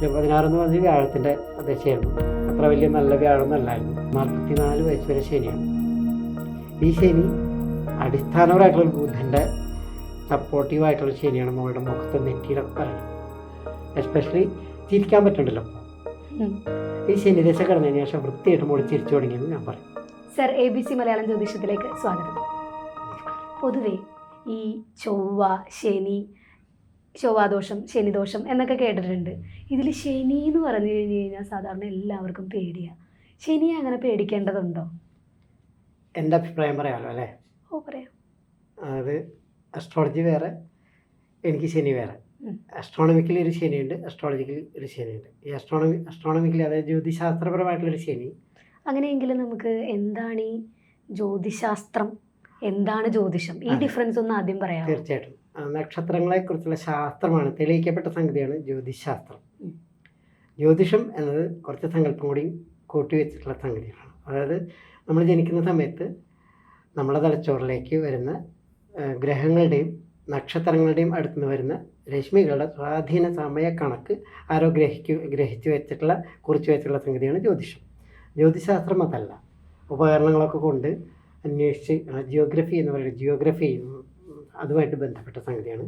പതിനാറെന്ന് പറഞ്ഞ വ്യാഴത്തിന്റെ ദശയായിരുന്നു അത്ര വലിയ നല്ല വ്യാഴമൊന്നല്ലായിരുന്നു. നാൽപ്പത്തിനാല് വയസ്സ് വരെ ശനിയാണ്. ഈ ശനി അടിസ്ഥാനപരമായിട്ടുള്ള ബുധന്റെ സപ്പോർട്ടീവായിട്ടുള്ള ശനിയാണ് നമ്മളുടെ മുഖത്ത് നെറ്റിയിലൊക്കെ പറയുന്നത് എസ്പെഷ്യലി ചിരിക്കാൻ പറ്റണ്ടല്ലോ ഈ ഈ ശനിദശ കിടന്നതിന് ശേഷം വൃത്തിയായിട്ട് മോളി ചിരിച്ചു തുടങ്ങിയെന്ന് ഞാൻ പറയും. Sir A B C Malayalam ജ്യോതിഷത്തിലേക്ക് സ്വാഗതം. പൊതുവേ ഈ ചൊവ്വ ശനി ചൊവ്വാദോഷം ശനിദോഷം എന്നൊക്കെ കേട്ടിട്ടുണ്ട്. ഇതിൽ ശനി എന്ന് പറഞ്ഞു കഴിഞ്ഞ് കഴിഞ്ഞാൽ സാധാരണ എല്ലാവർക്കും പേടിയാണ് ശനിയെ അങ്ങനെ പേടിക്കേണ്ടതുണ്ടോ? എന്റെ അഭിപ്രായം പറയാമല്ലോ അല്ലേ? ഓ പറയാം. അതായത് അസ്ട്രോളജി വേറെ എനിക്ക് ശനി വേറെ. അസ്ട്രോണമിക്കലി ഒരു ശനിയുണ്ട് അസ്ട്രോളജിക്കലി ഒരു ശനിയുണ്ട്. ഈ അസ്ട്രോണമി അസ്ട്രോണമിക്കലി അതായത് ജ്യോതിശാസ്ത്രപരമായിട്ടുള്ളൊരു ശനി. അങ്ങനെയെങ്കിൽ നമുക്ക് എന്താണ് ഈ ജ്യോതിശാസ്ത്രം? എന്താണ് ജ്യോതിഷം? ഈ ഡിഫറൻസ് ഒന്ന് ആദ്യം പറയാം തീർച്ചയായിട്ടും. നക്ഷത്രങ്ങളെക്കുറിച്ചുള്ള ശാസ്ത്രമാണ്. തെളിയിക്കപ്പെട്ട സംഗതിയാണ് ജ്യോതിശാസ്ത്രം. ജ്യോതിഷം എന്നത് കുറച്ച് സങ്കല്പം കൂടി കൂട്ടിവെച്ചിട്ടുള്ള സംഗതികളാണ്. അതായത് നമ്മൾ ജനിക്കുന്ന സമയത്ത് നമ്മുടെ തലച്ചോറിലേക്ക് വരുന്ന ഗ്രഹങ്ങളുടെയും നക്ഷത്രങ്ങളുടെയും അടുത്തുനിന്ന് വരുന്ന രശ്മികളുടെ സ്വാധീന സമയ കണക്ക് ആരോ ഗ്രഹിക്കു ഗ്രഹിച്ചു വെച്ചിട്ടുള്ള കുറിച്ചു വെച്ചിട്ടുള്ള സംഗതിയാണ് ജ്യോതിഷം. ജ്യോതിശാസ്ത്രം അതല്ല. ഉപകരണങ്ങളൊക്കെ കൊണ്ട് അന്വേഷിച്ച് ജിയോഗ്രഫി എന്ന് പറയുന്നത് ജിയോഗ്രഫി അതുമായിട്ട് ബന്ധപ്പെട്ട സംഗതിയാണ്.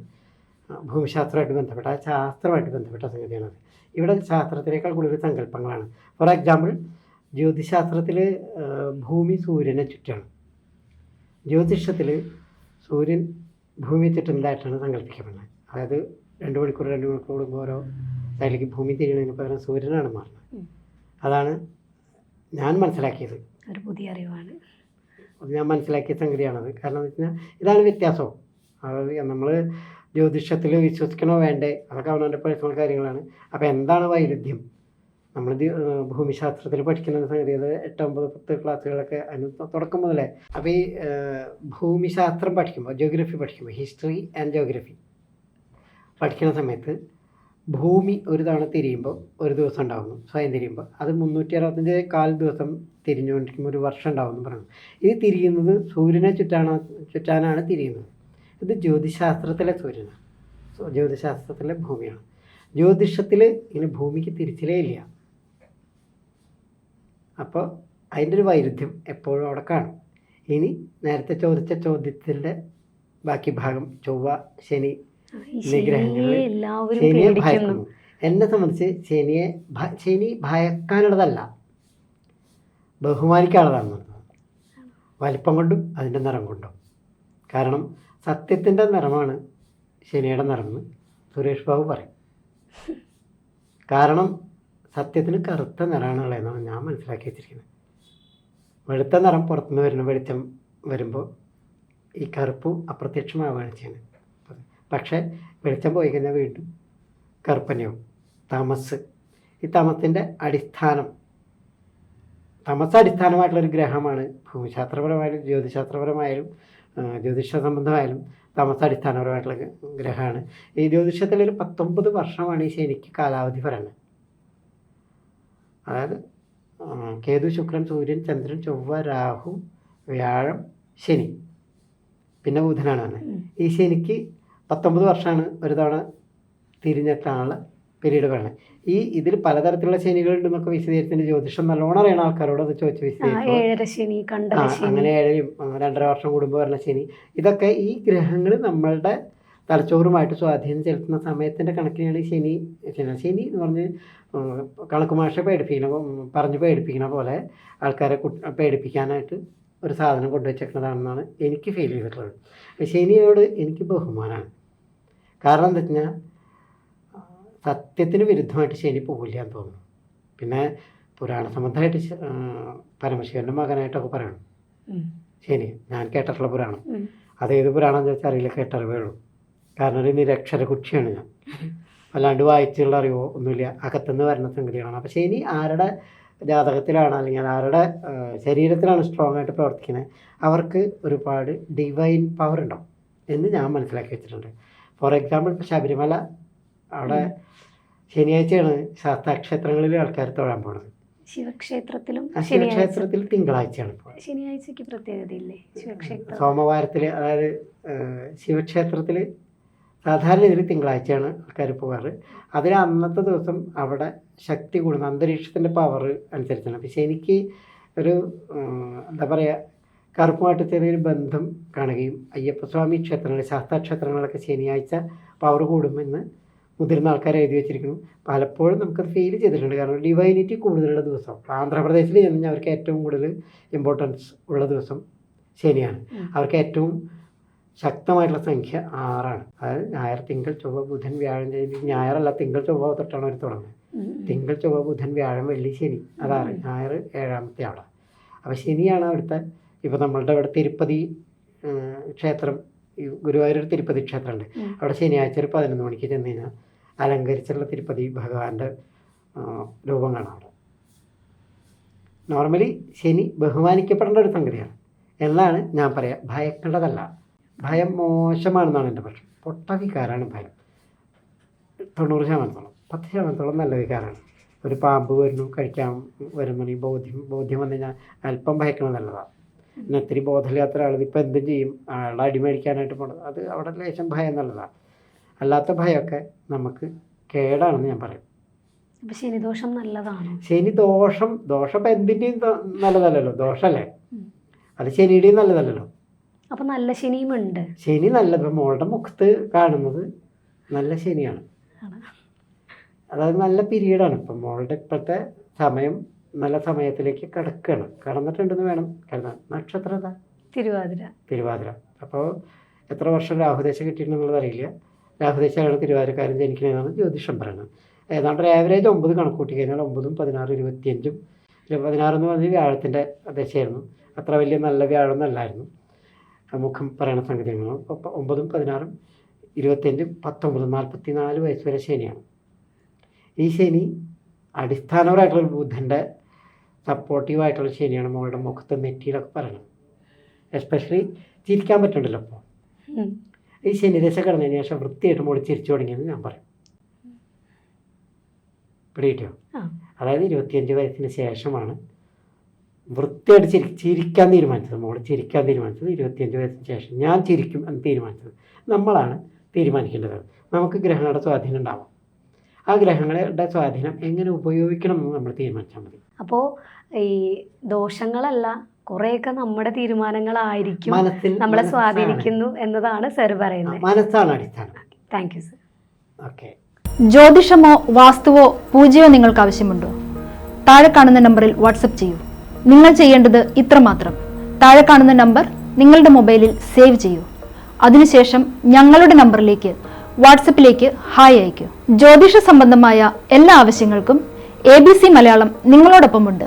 ഭൂമിശാസ്ത്രമായിട്ട് ബന്ധപ്പെട്ട ശാസ്ത്രമായിട്ട് ബന്ധപ്പെട്ട സംഗതിയാണത്. ഇവിടെ ശാസ്ത്രത്തിനേക്കാൾ കൂടുതൽ സങ്കല്പങ്ങളാണ്. ഫോർ എക്സാമ്പിൾ ജ്യോതിശാസ്ത്രത്തിൽ ഭൂമി സൂര്യനെ ചുറ്റാണ്. ജ്യോതിഷത്തിൽ സൂര്യൻ ഭൂമി ചുറ്റുന്നതായിട്ടാണ് സങ്കല്പിക്കപ്പെടുന്നത്. അതായത് രണ്ട് മണിക്കൂർ രണ്ട് മണിക്കൂർ കൂടുമ്പോൾ ഓരോ സൈഡിലേക്ക് ഭൂമി തിരിയണതിന് പകരം സൂര്യനാണ് മാറുന്നത്. അതാണ് ഞാൻ മനസ്സിലാക്കിയത്. ഒരു പുതിയ അറിവാണ്. ഞാൻ മനസ്സിലാക്കിയ സംഗതിയാണത്. കാരണം എന്ന് വെച്ചാൽ ഇതാണ് വ്യത്യാസം അതായത് നമ്മൾ ജ്യോതിഷത്തിൽ വിശ്വസിക്കണോ വേണ്ടേ? അതൊക്കെ അവനവന്റെ പേഴ്സണൽ കാര്യങ്ങളാണ്. അപ്പോൾ എന്താണ് വൈരുദ്ധ്യം? നമ്മൾ ഭൂമിശാസ്ത്രത്തിൽ പഠിക്കുന്ന സംഗതി അത് എട്ട് ഒമ്പത് പത്ത് ക്ലാസ്സുകളൊക്കെ അതിന് തുടക്കം മുതലേ. അപ്പോൾ ഈ ഭൂമിശാസ്ത്രം പഠിക്കുമ്പോൾ ജോഗ്രഫി പഠിക്കുമ്പോൾ ഹിസ്റ്ററി ആൻഡ് ജോഗ്രഫി പഠിക്കുന്ന സമയത്ത് ഭൂമി ഒരു തവണ തിരിയുമ്പോൾ ഒരു ദിവസം ഉണ്ടാകുന്നു സ്വയം തിരിയുമ്പോൾ അത് മുന്നൂറ്റി അറുപത്തഞ്ച് കാൽ ദിവസം തിരിഞ്ഞുകൊണ്ടിരിക്കുമ്പോൾ ഒരു വർഷം ഉണ്ടാകുമെന്ന് പറയുന്നു ഇത് തിരിയുന്നത് സൂര്യനെ ചുറ്റാണ് ചുറ്റാനാണ് തിരിയുന്നത്? ഇത് ജ്യോതിശാസ്ത്രത്തിലെ സൂര്യനാണ്. സോ- ജ്യോതിശാസ്ത്രത്തിലെ ഭൂമിയാണ്. ജ്യോതിഷത്തിൽ ഇങ്ങനെ ഭൂമിക്ക് തിരിച്ചിലേ ഇല്ല. അപ്പോൾ അതിന്റെ ഒരു വൈരുദ്ധ്യം എപ്പോഴും അവിടെ കാണും. ഇനി നേരത്തെ ചോദിച്ച ചോദ്യത്തിന്റെ ബാക്കി ഭാഗം ചൊവ്വ ശനി ശനിയെ ഭയക്കുന്നു. എന്നെ സംബന്ധിച്ച് ശനിയെ ശനി ഭയക്കാനുള്ളതല്ല. ബഹുമാനിക്കാനുള്ളതാണ്. വലിപ്പം കൊണ്ടും അതിന്റെ നിറം കൊണ്ടും. കാരണം സത്യത്തിന്റെ നിറമാണ് ശനിയുടെ നിറമെന്ന് സുരേഷ് ബാബു പറയും. കാരണം സത്യത്തിന് കറുത്ത നിറമാണുള്ളതെന്നാണ് ഞാൻ മനസ്സിലാക്കി വെച്ചിരിക്കുന്നത്. വെളുത്ത നിറം പുറത്തുനിന്ന് വരുന്ന വെളിച്ചം വരുമ്പോൾ ഈ കറുപ്പ് അപ്രത്യക്ഷമാവുകയാണ് ചെയ്യുന്നത് പക്ഷേ വെളിച്ചം പോയി കഴിഞ്ഞാൽ വീണ്ടും കറുപ്പനെയാവും. തമസ്. ഈ തമസിന്റെ അടിസ്ഥാനം തമസ് അടിസ്ഥാനമായിട്ടുള്ളൊരു ഗ്രഹമാണ്. ഭൂമിശാസ്ത്രപരമായാലും ജ്യോതിശാസ്ത്രപരമായാലും ജ്യോതിഷ സംബന്ധമായാലും താമസാടിസ്ഥാനപരമായിട്ടുള്ള ഗ്രഹമാണ്. ഈ ജ്യോതിഷത്തിൽ ഒരു പത്തൊമ്പത് വർഷമാണ് ഈ ശനിക്ക് കാലാവധി പറയുന്നത്. അതായത് കേതു ശുക്രൻ സൂര്യൻ ചന്ദ്രൻ ചൊവ്വ രാഹു വ്യാഴം ശനി. പിന്നെ ബുധനാണ് ഈ ശനിക്ക് പത്തൊമ്പത് വർഷമാണ് ഒരു തവണ തിരിഞ്ഞെത്താനുള്ള പീരീഡ് വേണം ഈ ഇതിൽ പലതരത്തിലുള്ള ശനികളുണ്ടെന്നൊക്കെ വിശദീകരിച്ചതിന്റെ ജ്യോതിഷം നല്ലോണം അറിയണ ആൾക്കാരോട് അത് ചോദിച്ച് വിശദീകരിച്ചു അങ്ങനെ ഏഴരയും രണ്ടര വർഷം കൂടുമ്പോൾ വരുന്ന ശനി. ഇതൊക്കെ ഈ ഗ്രഹങ്ങൾ നമ്മളുടെ തലച്ചോറുമായിട്ട് സ്വാധീനം ചെലുത്തുന്ന സമയത്തിന്റെ കണക്കിനാണ് ഈ ശനി ശനി ശനി എന്ന് പറഞ്ഞ് കണക്ക് മാഷെ പേടിപ്പിക്കണ പറഞ്ഞ് പേടിപ്പിക്കണ പോലെ ആൾക്കാരെ പേടിപ്പിക്കാനായിട്ട് ഒരു സാധനം കൊണ്ടുവച്ചേക്കുന്നതാണെന്നാണ് എനിക്ക് ഫീൽ ചെയ്തിട്ടുള്ളത്. ശനിയോട് എനിക്ക് ബഹുമാനമാണ് കാരണം എന്താ വെച്ചാൽ സത്യത്തിന് വിരുദ്ധമായിട്ട് ശനി പോവില്ല എന്ന് തോന്നുന്നു. പിന്നെ പുരാണ സംബന്ധമായിട്ട് പരമശിവന്റെ പരമശിവന്റെ മകനായിട്ടൊക്കെ പറയണം. ശനി ഞാൻ കേട്ടിട്ടുള്ള പുരാണം. അത് അതേത് പുരാണം എന്ന് വെച്ചാൽ അറിയില്ല കേട്ടറിവേ ഉള്ളൂ. കാരണം ഒരു നിരക്ഷര കുക്ഷിയാണ് ഞാൻ. അല്ലാണ്ട് വായിച്ചുള്ള അറിവോ ഒന്നുമില്ല. അകത്തുനിന്ന് വരുന്ന സംഗതികളാണ്. അപ്പോൾ ശനി ആരുടെ ജാതകത്തിലാണ് അല്ലെങ്കിൽ ആരുടെ ശരീരത്തിലാണ് സ്ട്രോങ് ആയിട്ട് പ്രവർത്തിക്കുന്നത് അവർക്ക് ഒരുപാട് ഡിവൈൻ പവർ ഉണ്ടാവും എന്ന് ഞാൻ മനസ്സിലാക്കി വെച്ചിട്ടുണ്ട്. ഫോർ എക്സാമ്പിൾ ഇപ്പോൾ ശബരിമല അവിടെ ശനിയാഴ്ചയാണ് ശാസ്താക്ഷേത്രങ്ങളിൽ ആൾക്കാർ തൊഴാൻ പോണത്. ശിവക്ഷേത്രത്തിലും ശിവക്ഷേത്രത്തിൽ തിങ്കളാഴ്ചയാണ് ശനിയാഴ്ചക്ക് പ്രത്യേകതയില്ലേ ശിവക്ഷേത്രം? സോമവാരത്തിൽ അതായത് ശിവക്ഷേത്രത്തിൽ സാധാരണ ഇതിൽ തിങ്കളാഴ്ചയാണ് ആൾക്കാർ പോകാറ്. അതിന് അന്നത്തെ ദിവസം അവിടെ ശക്തി കൂടുന്ന അന്തരീക്ഷത്തിന്റെ പവർ അനുസരിച്ചാണ്. പക്ഷേ എനിക്ക് ഒരു എന്താ പറയുക കറുപ്പുമായിട്ട് ചെറിയൊരു ബന്ധം കാണുകയും അയ്യപ്പസ്വാമി ക്ഷേത്രങ്ങൾ ശാസ്താക്ഷേത്രങ്ങളൊക്കെ ശനിയാഴ്ച പവർ കൂടുമെന്ന് മുതിർന്ന ആൾക്കാർ എഴുതി വെച്ചിരിക്കുന്നു. പലപ്പോഴും നമുക്കത് ഫീൽ ചെയ്തിട്ടുണ്ട്. കാരണം ഡിവൈനിറ്റി കൂടുതലുള്ള ദിവസം. ആന്ധ്രാപ്രദേശിൽ ചെന്ന് അവർക്ക് ഏറ്റവും കൂടുതൽ ഇമ്പോർട്ടൻസ് ഉള്ള ദിവസം ശനിയാണ്. അവർക്ക് ഏറ്റവും ശക്തമായിട്ടുള്ള സംഖ്യ ആറാണ്. അതായത് ഞായർ തിങ്കൾ ചൊവ്വ ബുധൻ വ്യാഴം ഞായറല്ല തിങ്കൾ ചൊവ്വ തൊട്ടാണ് അവർ തുടങ്ങുന്നത്. തിങ്കൾ ചൊവ്വ ബുധൻ വ്യാഴം വെള്ളി ശനി അതാണ് ഞായർ ഏഴാമത്തെ ആളാണ് അപ്പോൾ ശനിയാണ് അവിടുത്തെ ഇപ്പോൾ നമ്മളുടെ അവിടെ തിരുപ്പതി ക്ഷേത്രം. ഗുരുവായൂർ തിരുപ്പതി ക്ഷേത്രമുണ്ട്. അവിടെ ശനിയാഴ്ച ഒരു പതിനൊന്ന് മണിക്ക് ചെന്ന് കഴിഞ്ഞാൽ അലങ്കരിച്ചുള്ള തിരുപ്പതി ഭഗവാന്റെ രൂപങ്ങളാണ്. നോർമലി ശനി ബഹുമാനിക്കപ്പെടേണ്ട ഒരു സംഗതിയാണ്. എന്നാണ് ഞാൻ പറയാം ഭയക്കേണ്ടതല്ല. ഭയം മോശമാണെന്നാണ് എന്റെ പക്ഷം പൊട്ട വികാരമാണ് ഭയം. തൊണ്ണൂറ് ശതമാനത്തോളം പത്ത് ശതമാനത്തോളം നല്ല വികാരമാണ് ഒരു പാമ്പ് വരുന്നു കഴിക്കാൻ വരുന്നുണ്ടെങ്കിൽ ബോധ്യം ബോധ്യം വന്നു കഴിഞ്ഞാൽ അല്പം ഭയക്കണം നല്ലതാണ്. പിന്നെ ഇത്തിരി ബോധമില്ലാത്ത ഒരാൾ ഇപ്പം എന്തും ചെയ്യും. ആളെ അടിമേടിക്കാനായിട്ട് പോണത് അത് അവിടെ ലേശം ഭയം നല്ലതാണ്. അല്ലാത്ത ഭയമൊക്കെ നമുക്ക് കേടാണെന്ന് ഞാൻ പറയും. ശനിദോഷം നല്ലതാണ്? ശനി ദോഷം ദോഷം ഇപ്പം എന്തിന്റെയും നല്ലതല്ലല്ലോ ദോഷമല്ലേ. അത് ശനിയുടെയും നല്ലതല്ലല്ലോ. അപ്പൊ നല്ല ശനിയും ഉണ്ട്. ശനി നല്ലത് മോളുടെ മുഖത്ത് കാണുന്നത് നല്ല ശനിയാണ്. അതായത് നല്ല പീരീഡാണ്. ഇപ്പം മോളുടെ ഇപ്പോഴത്തെ സമയം നല്ല സമയത്തിലേക്ക് കിടക്കുകയാണ് കടന്നിട്ടുണ്ടെന്ന് വേണം. കരുതാൻ നക്ഷത്രം തിരുവാതിര. തിരുവാതിര. അപ്പോൾ എത്ര വർഷം രാഹുദേശം കിട്ടിയിട്ടുണ്ടെന്നുള്ളത് അറിയില്ല. രാഹുദേശമാണ് തിരുവാതിരക്കാരൻ ജനിക്കണമെന്നാണ് ജ്യോതിഷം പറയുന്നത് ഏതാണ്ട് ഒരു ആവറേജ് ഒമ്പത് കണക്ക് കൂട്ടി കഴിഞ്ഞാൽ ഒമ്പതും പതിനാറ് ഇരുപത്തിയഞ്ചും ഇരു- പതിനാറെന്ന് പറഞ്ഞ വ്യാഴത്തിന്റെ ദശയായിരുന്നു. അത്ര വലിയ നല്ല വ്യാഴമൊന്നും അല്ലായിരുന്നു മുഖം പറയണ സംഗതിയാണ് ഒമ്പതും പതിനാറും ഇരുപത്തിയഞ്ചും പത്തൊമ്പതും നാൽപ്പത്തി നാല് വയസ്സ് വരെ ശനിയാണ്. ഈ ശനി അടിസ്ഥാനപരമായിട്ടുള്ള ബുദ്ധന്റെ സപ്പോർട്ടീവായിട്ടുള്ള ശനിയാണ് മോളുടെ മുഖത്ത് നെറ്റിയിലൊക്കെ പറയണം എസ്പെഷ്യലി ചിരിക്കാൻ പറ്റണ്ടല്ലോ അപ്പോൾ. ഈ ശനിദശ കടന്നതിന് ശേഷം വൃത്തിയായിട്ട് മോളി ചിരിച്ചു തുടങ്ങിയെന്ന് ഞാൻ പറയും. പിടിയിട്ടോ. അതായത് ഇരുപത്തിയഞ്ച് വയസ്സിന് ശേഷമാണ് വൃത്തിയായിട്ട് ചിരി ചിരിക്കാൻ തീരുമാനിച്ചത്. മോൾ ചിരിക്കാൻ തീരുമാനിച്ചത് ഇരുപത്തിയഞ്ച് വയസ്സിന് ശേഷം ഞാൻ ചിരിക്കും എന്ന് തീരുമാനിച്ചത്. നമ്മളാണ് തീരുമാനിക്കേണ്ടത്. നമുക്ക് ഗ്രഹങ്ങളുടെ സ്വാധീനം ഉണ്ടാവാം. ആ ഗ്രഹങ്ങളുടെ സ്വാധീനം എങ്ങനെ ഉപയോഗിക്കണം എന്ന് നമ്മൾ തീരുമാനിച്ചാൽ മതി. അപ്പോൾ ഈ ദോഷങ്ങളല്ല കുറെയൊക്കെ നമ്മുടെ തീരുമാനങ്ങളായിരിക്കും നമ്മളെ സ്വാധീനിക്കുന്നു എന്നതാണ് സർ പറയുന്നത്. മനസ്സാണ് അടിസ്ഥാനം. താങ്ക് യു സർ ഓക്കെ ജ്യോതിഷമോ വാസ്തുവോ പൂജയോ നിങ്ങൾക്ക് ആവശ്യമുണ്ടോ? താഴെ കാണുന്ന നമ്പറിൽ വാട്സപ്പ് ചെയ്യൂ. നിങ്ങൾ ചെയ്യേണ്ടത് ഇത്രമാത്രം താഴെ കാണുന്ന നമ്പർ നിങ്ങളുടെ മൊബൈലിൽ സേവ് ചെയ്യൂ. അതിനുശേഷം ഞങ്ങളുടെ നമ്പറിലേക്ക് വാട്സപ്പിലേക്ക് ഹായ് അയയ്ക്കൂ ജ്യോതിഷ സംബന്ധമായ എല്ലാ ആവശ്യങ്ങൾക്കും എ ബി സി മലയാളം നിങ്ങളോടൊപ്പമുണ്ട്.